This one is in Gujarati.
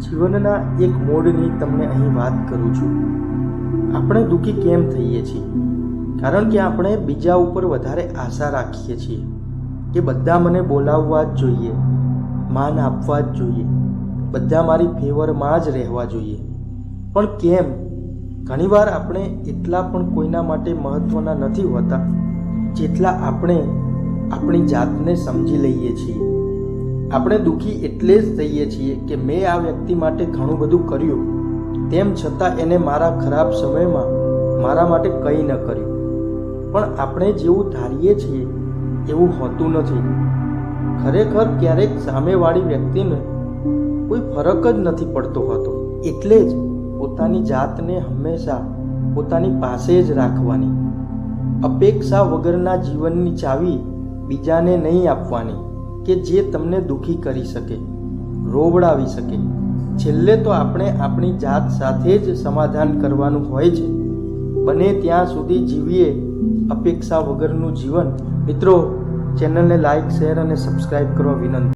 જીવનના એક મોડની તમને અહીં વાત કરું છું. આપણે દુઃખી કેમ થઈએ છીએ? કારણ કે આપણે બીજા ઉપર વધારે આશા રાખીએ છીએ કે બધા મને બોલાવવા જ જોઈએ, માન આપવા જ જોઈએ, બધા મારી ફેવરમાં જ રહેવા જોઈએ. પણ કેમ? ઘણીવાર આપણે એટલા પણ કોઈના માટે મહત્ત્વના નથી હોતા જેટલા આપણે આપણી જાતને સમજી લઈએ છીએ. આપણે દુઃખી એટલે જ થઈએ છીએ કે મેં આ વ્યક્તિ માટે ઘણું બધું કર્યું. તેમ છતાં એને મારા ખરાબ સમયમાં મારા માટે કંઈ ન કર્યું. પણ આપણે જેવું ધારીએ છીએ, એવું હોતું નથી. ખરેખર ક્યારેક સામેવાળી વ્યક્તિને કોઈ ફરક જ નથી પડતો હોતો. એટલે જ પોતાની જાતને હંમેશા પોતાની પાસે જ રાખવાની. અપેક્ષા વગરના જીવનની ચાવી બીજાને નહીં આપવાની. કે જે તમને દુઃખી કરી શકે, રોવડાવી શકે. છેલ્લે તો આપણે આપણી જાત સાથે જ સમાધાન કરવાનું હોય છે. બને ત્યાં સુધી જીવીએ. અપેક્ષા વગરનું જીવન. મિત્રો, ચેનલને લાઈક, શેર અને સબસ્ક્રાઈબ કરવા વિનંતી.